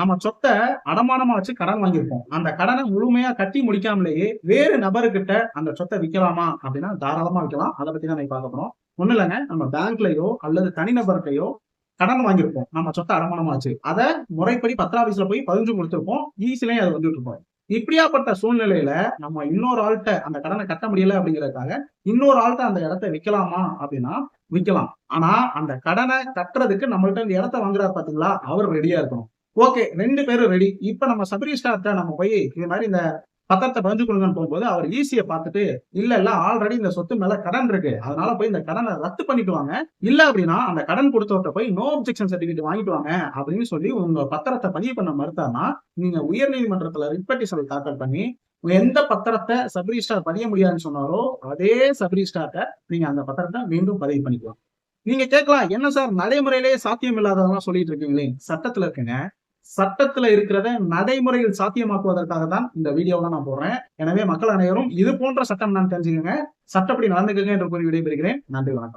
நம்ம சொத்தை அடமானமா வச்சு கடன் வாங்கியிருப்போம். அந்த கடனை முழுமையா கட்டி முடிக்காமலேயே வேறு நபர்கிட்ட அந்த சொத்தை விற்கலாமா அப்படின்னா தாராளமா விற்கலாம். அதை பத்தி தான் பார்க்க போறோம். ஒண்ணு இல்லைங்க நம்ம பேங்க்லயோ அல்லது தனிநபர்கிட்டயோ கடன் வாங்கியிருப்போம். நம்ம சொத்தை அடமானமாச்சு அதை முறைப்படி பத்திர ஆபீஸ்ல போய் பதிஞ்சு கொடுத்துருப்போம். ஈஸிலையும் அது வந்துட்டு இருப்போம். இப்படியாப்பட்ட சூழ்நிலையில நம்ம இன்னொரு ஆள்கிட்ட அந்த கடனை கட்ட முடியல அப்படிங்கிறதுக்காக இன்னொரு ஆள்கிட்ட அந்த இடத்த விற்கலாமா அப்படின்னா விற்கலாம். ஆனா அந்த கடனை கட்டுறதுக்கு நம்மள்ட்ட இந்த இடத்த வாங்குறாரு பாத்தீங்களா? அவர் ரெடியா இருக்கணும். ஓகே ரெண்டு பேரும் ரெடி இப்ப நம்ம சபரி ஸ்டார்ட்ட நம்ம போய் இது மாதிரி இந்த பத்திரத்தை பதிஞ்சு கொடுங்கன்னு போகும்போது அவர் ஈஸியை பார்த்துட்டு இல்ல இல்ல ஆல்ரெடி இந்த சொத்து மேல கடன் இருக்கு. அதனால போய் இந்த கடனை ரத்து பண்ணிக்குவாங்க இல்ல அப்படின்னா அந்த கடன் கொடுத்தவர்கிட்ட போய் நோ அப்ஜெக்ஷன் சர்டிபிகேட் வாங்கிட்டு வாங்க அப்படின்னு சொல்லி உங்க பத்திரத்தை பதிவு பண்ண மறுத்தானா நீங்க உயர் நீதிமன்றத்துல ரிப்பட்டிஷன் தாக்கல் பண்ணி எந்த பத்திரத்தை சப்ரி ஸ்டார் பதிய முடியாதுன்னு சொன்னாரோ அதே சப்ரிஸ்டார்ட்ட நீங்க அந்த பத்திரத்தை மீண்டும் பதிவு பண்ணிக்கலாம். நீங்க கேட்கலாம் என்ன சார் நடைமுறையிலேயே சாத்தியம் இல்லாததெல்லாம் சொல்லிட்டு இருக்கீங்களே சட்டத்துல இருக்குங்க. சட்டத்துல இருக்கிறத நடைமுறையில் சாத்தியமாக்குவதற்காக தான் இந்த வீடியோவை நான் போடுறேன். எனவே மக்கள் அனைவரும் இது போன்ற சட்டம் நான் தெரிஞ்சுக்கோங்க. சட்டப்படி நடந்துக்கங்க என்று கூறி விடைபெறுகிறேன். நன்றி வணக்கம்.